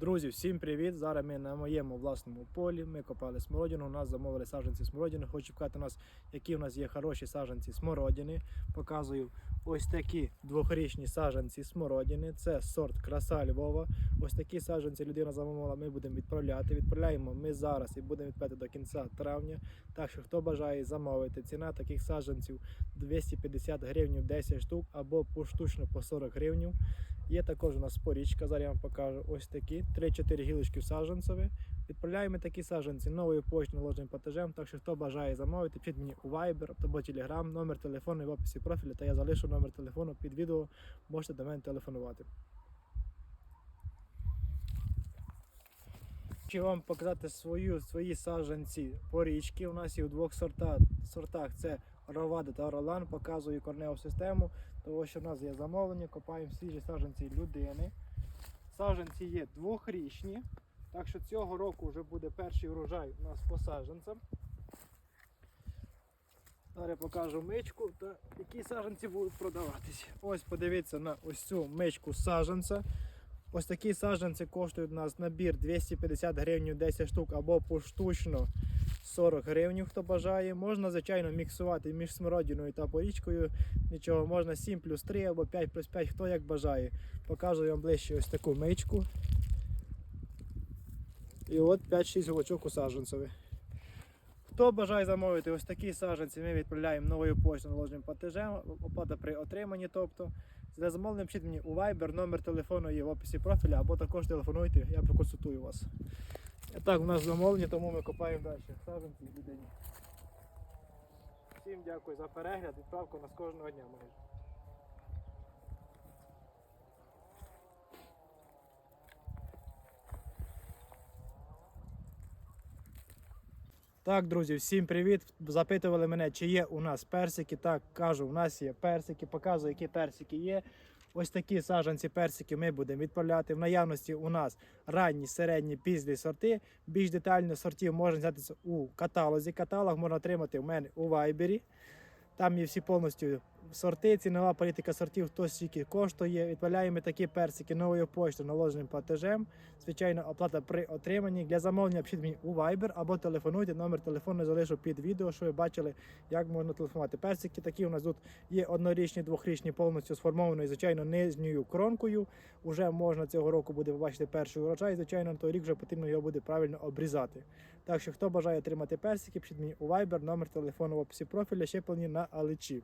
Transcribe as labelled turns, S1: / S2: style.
S1: Друзі, всім привіт! Зараз ми на моєму власному полі. Ми копали смородину. У нас замовили саджанці смородини. Хочу показати нас, які у нас є хороші саджанці смородини. Показую ось такі двохрічні саджанці смородини. Це сорт краса Львова. Ось такі саджанці людина замовила. Ми будемо відправляти. Відправляємо ми зараз і будемо відправляти до кінця травня. Так що хто бажає замовити, ціна таких саджанців 250 гривень 10 штук або поштучно по 40 гривень. Є також у нас порічка, зараз я вам покажу ось такі. 3-4 гілочки саджанцеві. Відправляємо такі саджанці новою поштою наложеним платежем. Так що хто бажає замовити, пишіть мені у Viber або Telegram, номер телефону в описі профілю, та я залишу номер телефону під відео, можете до мене телефонувати. Хочу вам показати свою, свої саджанці порічки. У нас є у двох сортах. сортах це Ровада та Ролан. Показую корневу систему, тому що в нас є замовлення, копаємо свіжі саджанці людини. Саджанці є двохрічні, так що цього року вже буде перший урожай у нас по саджанцям. Зараз покажу мичку та які саджанці будуть продаватись. Ось подивіться на ось цю мичку саджанця. Ось такі саджанці коштують у нас набір 250 гривень 10 штук або поштучно 40 гривень, хто бажає. Можна, звичайно, міксувати між смородиною та порічкою. Нічого, можна 7 плюс 3 або 5 плюс 5, хто як бажає. Покажу вам ближче ось таку мичку. І от 5-6 гулочок у саджанцеві. Хто бажає замовити ось такі саджанці, ми відправляємо новою поштою наложеним платежем, оплата при отриманні. Тобто, для замовлення пишіть мені у Viber, номер телефону є в описі профіля, або також телефонуйте, я проконсультую вас. І так, у нас замовлення, тому ми копаємо далі. Саджанці з людині. Всім дякую за перегляд, відправку у нас кожного дня майже. Так, друзі, всім привіт. Запитували мене, чи є у нас персики. Так, кажу, у нас є персики, показую, які персики є. Ось такі саджанці персики ми будемо відправляти. В наявності у нас ранні, середні, пізні сорти. Більш детально сортів можна взяти у каталозі. Каталог можна отримати у мене у Вайбері. Там є всі повністю сорти, цінова політика сортів, хто скільки коштує. Відправляємо такі персики новою поштою наложеним платежем. Звичайно, оплата при отриманні. Для замовлення пишіть мені у Viber або телефонуйте. Номер телефону залишу під відео, щоб ви бачили, як можна телефонувати. Персики такі у нас тут є однорічні, двохрічні, повністю сформовані, звичайно, нижньою кронкою. Уже можна цього року буде побачити перший урожай. Звичайно, на той рік вже потрібно його буде правильно обрізати. Так що, хто бажає отримати персики, пишіть мені у Viber, номер телефону в описі профіля, ще повні на аличі.